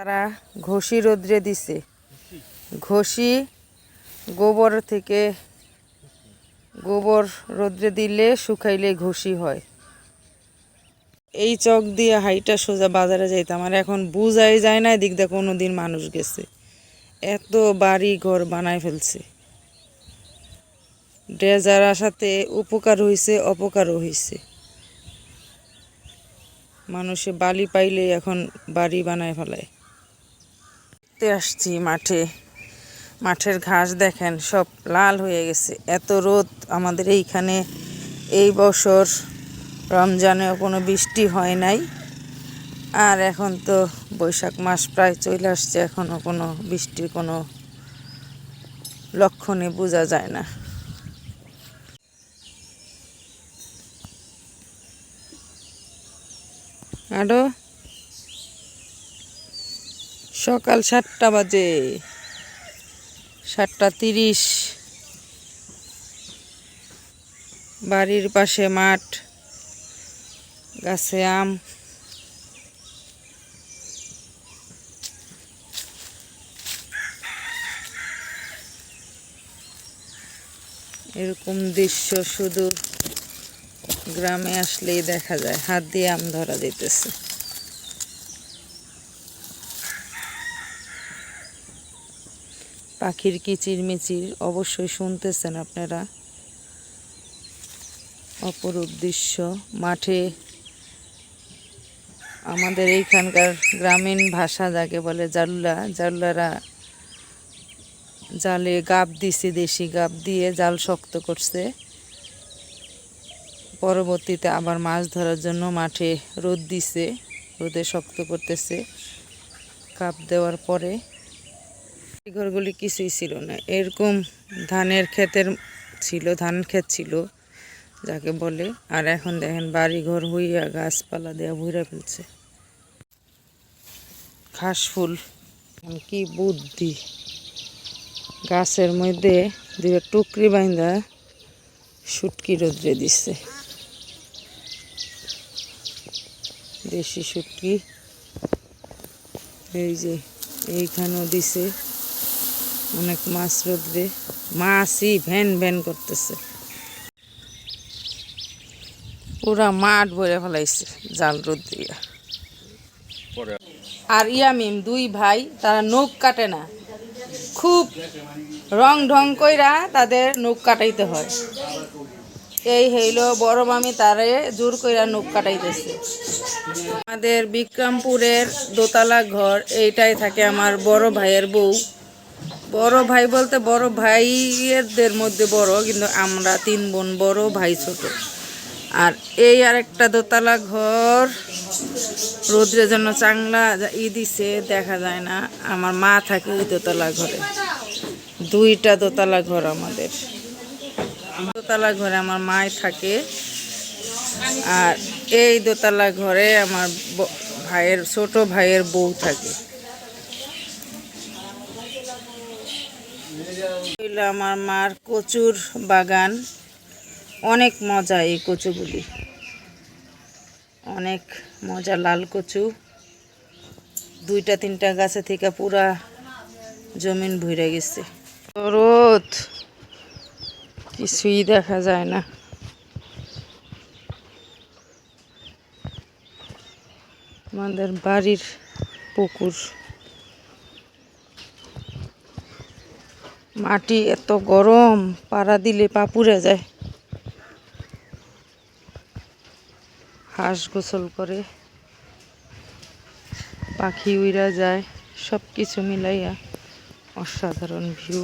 তারা ঘষি রোদ্রে দিছে। ঘষি গোবর থেকে গোবর রোদ্রে দিলে শুকাইলে ঘষি হয়। এই চক দিয়ে হাইটা সোজা বাজারে যাইতাম, আর এখন বুঝাই যায় না এদিক দিয়ে কোনো দিন মানুষ গেছে। এত বাড়ি ঘর বানায় ফেলছে। ড্রেজার আসাতে উপকার হয়েছে অপকারও হয়েছে মানুষে বালি পাইলে এখন বাড়ি বানায় ফেলায়। দেখতে আসছি মাঠে। মাঠের ঘাস দেখেন, সব লাল হয়ে গেছে। এত রোদ, আমাদের এইখানে এই বছর রমজানেও কোনো বৃষ্টি হয় নাই। আর এখন তো বৈশাখ মাস প্রায় চলে আসছে এখনও কোনো বৃষ্টির কোনো লক্ষণে বোঝা যায় না। আরও? সকাল সাতটা বাজে। সাতটা তিরিশ। বাড়ির পাশে মাঠ, গাছে আম। এরকম দৃশ্য শুধু গ্রামে আসলেই দেখা যায়। হাত দিয়ে আম ধরা যেতেছে। পাখির কিচির মিচির অবশ্যই শুনতেছেন আপনারা। অপরূপ দৃশ্য। মাঠে আমাদের এইখানকার গ্রামীণ ভাষা যাকে বলে জাল্লা, জাল্লারা জালে গাব দিছে, দেশি গাব দিয়ে জাল শক্ত করছে। পরবর্তীতে আবার মাছ ধরার জন্য মাঠে রোদ দিছে, রোদে শক্ত করতেছে। কাপ দেওয়ার পরে ঘরগুলি কিছুই ছিল না। এরকম ধানের ক্ষেতের ছিল, ধান ক্ষেত ছিল, যাকে বলে। আর এখন দেখেন বাড়ি ঘর হইয়া গাছপালা দেওয়া ভুইরা ফেলছে। ঘাস ফুল। কি বুদ্ধি। গাছের মধ্যে দুইটা টুকরি বাইন্দা শুটকি রোদ্রে দিচ্ছে দেশি শুটকি। এই যে এইখানেও দিছে। অনেক মাছ রোদ্রে। মাছই ভ্যান ভ্যান করতেছে। পুরা মাঠ ভরে ফেলাইছে জাল রোদ দিয়া। আর ইয়ামিম দুই ভাই, তারা নখ কাটে না। খুব রং ঢং কইরা তাদের নখ কাটাইতে হয়। এই হইল বড় মামি তারে জোর কইরা নখ কাটাইতেছে। আমাদের বিক্রমপুরের দোতলা ঘর, এইটাই থাকে আমার বড় ভাইয়ের বউ। বড় ভাই বলতে বড় ভাইয়েরদের মধ্যে বড়, কিন্তু আমরা তিন বোন বড়, ভাই ছোট। আর এই আরেকটা দোতলা ঘর, রোদ্রে জন্য চাংলা ই দিছে, দেখা যায় না। আমার মা থাকে ওই দোতলা ঘরে। দুইটা দোতলা ঘর আমাদের। দোতলা ঘরে আমার মায় থাকে। আর এই দোতলা ঘরে আমার ভাইয়ের, ছোট ভাইয়ের বউ থাকে। আমার মার কচুর বাগান। অনেক মজা এই কচুগুলি। অনেক মজা লাল কচু। দুইটা তিনটা গাছে থেকে পুরা জমিন ভরে গেছে। রোদ, কিছুই দেখা যায় না। আমাদের বাড়ির পুকুর। মাটি এত গরম, পাড়া দিলে পা পুড়ে যায়। হাঁস গোসল করে পাখি উইরা যায় সব কিছু মিলাইয়া অসাধারণ ভিউ